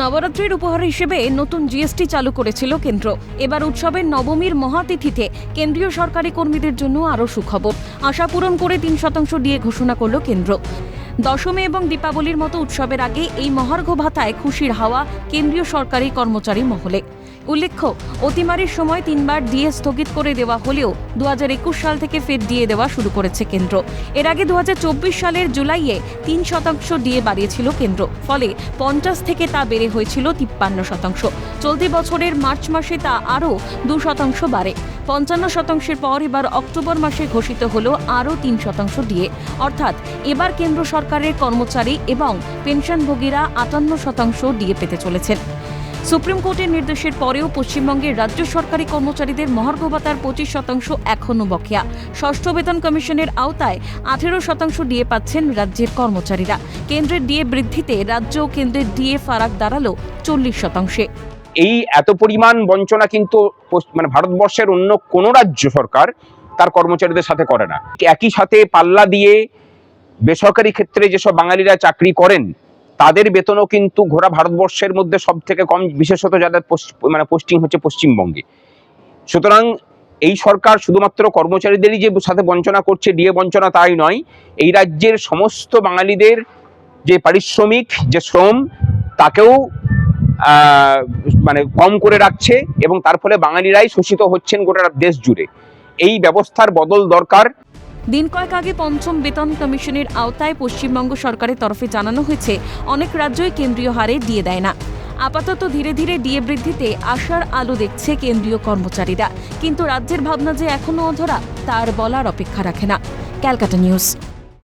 নবরাত্রির উপহার হিসেবে নতুন জিএসটি চালু করেছিল কেন্দ্র। এবার উৎসবের নবমীর মহাতিথিতে কেন্দ্রীয় সরকারি কর্মীদের জন্য আরও সুখবর। আশা পূরণ করে তিন শতাংশ দিয়ে ঘোষণা করল কেন্দ্র। দশমী এবং দীপাবলির মতো উৎসবের আগে এই মহার্ঘ ভাতায় খুশির হাওয়া কেন্দ্রীয় সরকারি কর্মচারী মহলে। উল্লেখ্য, অতিমারির সময় তিনবার ডিএ স্থগিত করে দেওয়া হলেও দু হাজার একুশ সাল থেকে ফের দিয়ে দেওয়া শুরু করেছে কেন্দ্র। এর আগে দু হাজার চব্বিশ সালের জুলাইয়ে তিন শতাংশ ডিএ বাড়িয়েছিল কেন্দ্র, ফলে পঞ্চাশ থেকে তা বেড়ে হয়েছিল তিপ্পান্ন শতাংশ। চলতি বছরের মার্চ মাসে তা আরও দু শতাংশ বাড়ে। পঞ্চান্ন শতাংশের পর এবার অক্টোবর মাসে ঘোষিত হল আরও তিন শতাংশ ডিএ। অর্থাৎ এবার কেন্দ্র সরকারের কর্মচারী এবং পেনশনভোগীরা আটান্ন শতাংশ ডিএ পেতে চলেছেন। সুপ্রিম কোর্টের নির্দেশের পরেও পশ্চিমবঙ্গের রাজ্য সরকারি কর্মচারীদের মহার্ঘ ভাতার পঁচিশ শতাংশ এখনও বকেয়া। ষষ্ঠ বেতন কমিশনের আওতায় আঠেরো শতাংশ ডিএ পাচ্ছেন রাজ্যের কর্মচারীরা। কেন্দ্রের ডিএ বৃদ্ধিতে রাজ্য ও কেন্দ্রের ডিএ ফারাক দাঁড়াল চল্লিশ শতাংশে। এই এত পরিমাণ বঞ্চনা কিন্তু মানে ভারতবর্ষের অন্য কোনো রাজ্য সরকার তার কর্মচারীদের সাথে করে না। একই সাথে পাল্লা দিয়ে বেসরকারি ক্ষেত্রে যেসব বাঙালিরা চাকরি করেন তাদের বেতনও কিন্তু ঘোরা ভারতবর্ষের মধ্যে সব থেকে কম, বিশেষত যাদের মানে পোস্টিং হচ্ছে পশ্চিমবঙ্গে। সুতরাং এই সরকার শুধুমাত্র কর্মচারীদেরই যে সাথে বঞ্চনা করছে, ডিএ বঞ্চনা তাই নয়, এই রাজ্যের সমস্ত বাঙালিদের যে পারিশ্রমিক, যে শ্রম, তাকেও মানে কম করে রাখছে এবং তার ফলে বাঙালিরাই শোষিত হচ্ছেন গোটা দেশ জুড়ে এই ব্যবস্থার বদল দরকার। দিন কয়েক আগে পঞ্চম বেতন কমিশনের আওতায় পশ্চিমবঙ্গ সরকারের তরফে জানানো হয়েছে, অনেক রাজ্যই কেন্দ্রীয় হারে দিয়ে দেয় না। আপাতত ধীরে ধীরে ডিএ বৃদ্ধিতে আশার আলো দেখছে কেন্দ্রীয় কর্মচারীরা। কিন্তু রাজ্যের ভাবনা যে এখনও অধরা, তার বলার অপেক্ষা রাখে না। ক্যালকাটা নিউজ।